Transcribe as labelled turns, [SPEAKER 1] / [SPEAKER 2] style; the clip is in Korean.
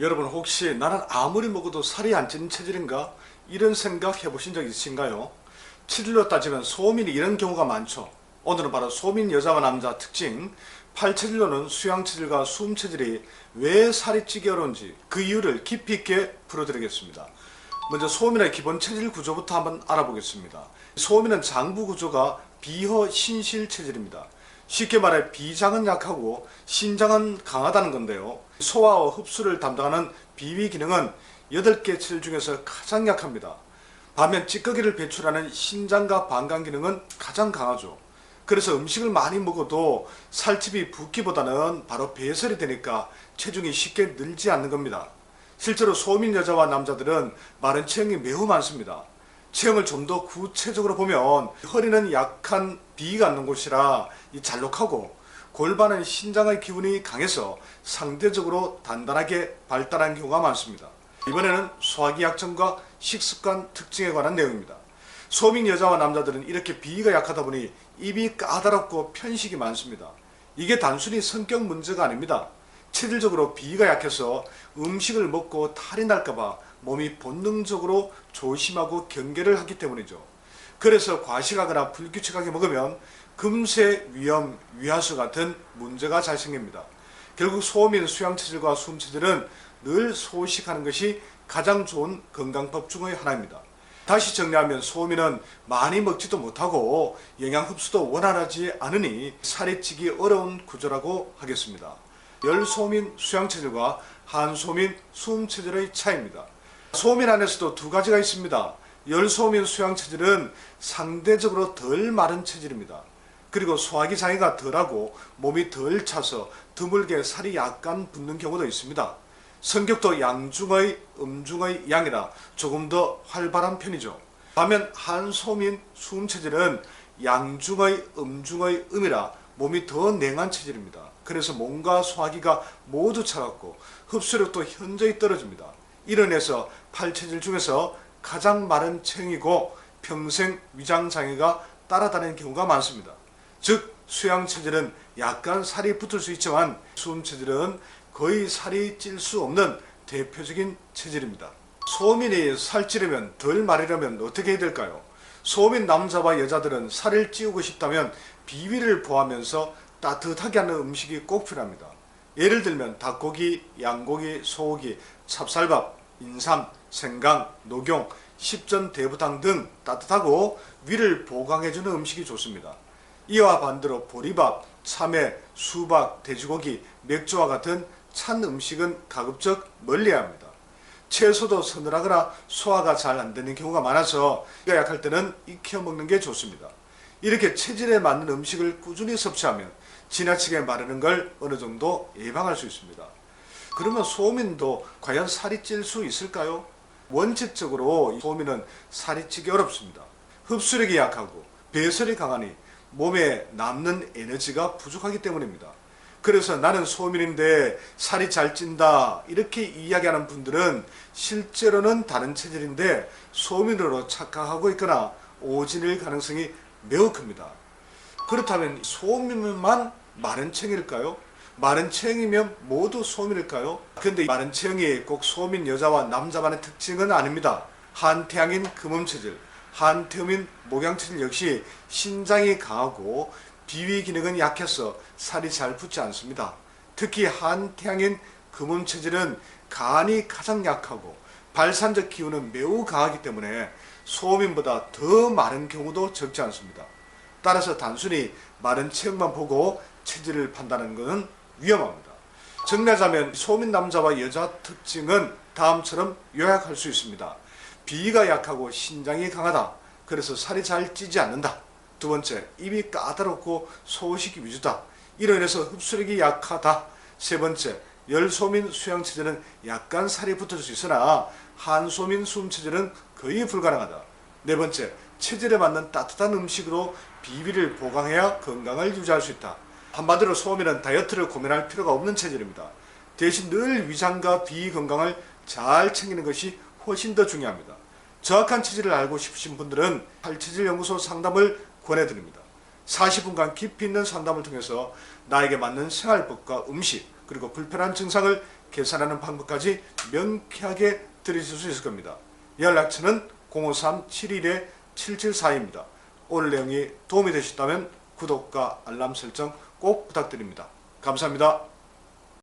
[SPEAKER 1] 여러분 혹시 나는 아무리 먹어도 살이 안 찌는 체질인가? 이런 생각 해보신 적 있으신가요? 체질로 따지면 소민이 이런 경우가 많죠. 오늘은 바로 소민 여자와 남자 특징 팔체질로는 수양체질과 수음체질이 왜 살이 찌기 어려운지 그 이유를 깊이 있게 풀어드리겠습니다. 먼저 소민의 기본 체질 구조부터 한번 알아보겠습니다. 소민은 장부 구조가 비허 신실 체질입니다. 쉽게 말해 비장은 약하고 신장은 강하다는 건데요. 소화와 흡수를 담당하는 비위 기능은 8개 체질 중에서 가장 약합니다. 반면 찌꺼기를 배출하는 신장과 방광 기능은 가장 강하죠. 그래서 음식을 많이 먹어도 살집이 붓기보다는 바로 배설이 되니까 체중이 쉽게 늘지 않는 겁니다. 실제로 소민 여자와 남자들은 마른 체형이 매우 많습니다. 체형을 좀 더 구체적으로 보면 허리는 약한 비위가 있는 곳이라 이 잘록하고 골반은 신장의 기운이 강해서 상대적으로 단단하게 발달한 경우가 많습니다. 이번에는 소화기 약점과 식습관 특징에 관한 내용입니다. 소민 여자와 남자들은 이렇게 비위가 약하다 보니 입이 까다롭고 편식이 많습니다. 이게 단순히 성격 문제가 아닙니다. 체질적으로 비위가 약해서 음식을 먹고 탈이 날까봐 몸이 본능적으로 조심하고 경계를 하기 때문이죠. 그래서 과식하거나 불규칙하게 먹으면 금세 위염, 위하수 같은 문제가 잘 생깁니다. 결국 소민 수양체질과 수음체질은 늘 소식하는 것이 가장 좋은 건강법 중의 하나입니다. 다시 정리하면 소민은 많이 먹지도 못하고 영양 흡수도 원활하지 않으니 살이 찌기 어려운 구조라고 하겠습니다. 열소민 수양체질과 한소민 수음체질의 차이입니다. 소민 안에서도 두 가지가 있습니다. 열소민 수양 체질은 상대적으로 덜 마른 체질입니다. 그리고 소화기 장애가 덜하고 몸이 덜 차서 드물게 살이 약간 붙는 경우도 있습니다. 성격도 양중의 음중의 양이라 조금 더 활발한 편이죠. 반면 한소민 수음 체질은 양중의 음중의 음이라 몸이 더 냉한 체질입니다. 그래서 몸과 소화기가 모두 차갑고 흡수력도 현저히 떨어집니다. 이런에서 팔체질 중에서 가장 마른 체형이고 평생 위장 장애가 따라다니는 경우가 많습니다. 즉 수양 체질은 약간 살이 붙을 수 있지만 수음 체질은 거의 살이 찔 수 없는 대표적인 체질입니다. 소민이 살찌려면 덜 마르려면 어떻게 해야 될까요? 소민 남자와 여자들은 살을 찌우고 싶다면 비위를 보하면서 따뜻하게 하는 음식이 꼭 필요합니다. 예를 들면 닭고기, 양고기, 소고기, 찹쌀밥, 인삼, 생강, 녹용, 십전 대부당 등 따뜻하고 위를 보강해주는 음식이 좋습니다. 이와 반대로 보리밥, 참외, 수박, 돼지고기, 맥주와 같은 찬 음식은 가급적 멀리해야 합니다. 채소도 서늘하거나 소화가 잘 안 되는 경우가 많아서 이가 약할 때는 익혀 먹는 게 좋습니다. 이렇게 체질에 맞는 음식을 꾸준히 섭취하면 지나치게 마르는 걸 어느 정도 예방할 수 있습니다. 그러면 소민도 과연 살이 찔 수 있을까요? 원칙적으로 소민은 살이 찌기 어렵습니다. 흡수력이 약하고 배설이 강하니 몸에 남는 에너지가 부족하기 때문입니다. 그래서 나는 소민인데 살이 잘 찐다 이렇게 이야기하는 분들은 실제로는 다른 체질인데 소민으로 착각하고 있거나 오진일 가능성이 매우 큽니다. 그렇다면 소민만 마른 체형일까요? 마른 체형이면 모두 소민일까요? 근데 마른 체형이 꼭 소민 여자와 남자만의 특징은 아닙니다. 한태양인 금음체질, 한태음인 목양체질 역시 신장이 강하고 비위 기능은 약해서 살이 잘 붙지 않습니다. 특히 한태양인 금음체질은 간이 가장 약하고 발산적 기운은 매우 강하기 때문에 소민보다 더 마른 경우도 적지 않습니다. 따라서 단순히 마른 체형만 보고 체질을 판단하는 것은 위험합니다. 정리하자면 소민 남자와 여자 특징은 다음처럼 요약할 수 있습니다. 비위가 약하고 신장이 강하다. 그래서 살이 잘 찌지 않는다. 두 번째, 입이 까다롭고 소식이 위주다. 이로 인해서 흡수력이 약하다. 세 번째, 열소민 수양체질은 약간 살이 붙을 수 있으나 한소민 수음체질은 거의 불가능하다. 네 번째, 체질에 맞는 따뜻한 음식으로 비위를 보강해야 건강을 유지할 수 있다. 한마디로 소음이란 다이어트를 고민할 필요가 없는 체질입니다. 대신 늘 위장과 비 건강을 잘 챙기는 것이 훨씬 더 중요합니다. 정확한 체질을 알고 싶으신 분들은 팔체질연구소 상담을 권해드립니다. 40분간 깊이 있는 상담을 통해서 나에게 맞는 생활법과 음식 그리고 불편한 증상을 개선하는 방법까지 명쾌하게 들으실 수 있을 겁니다. 연락처는 053-71-7742입니다. 오늘 내용이 도움이 되셨다면 구독과 알람 설정 꼭 부탁드립니다. 감사합니다.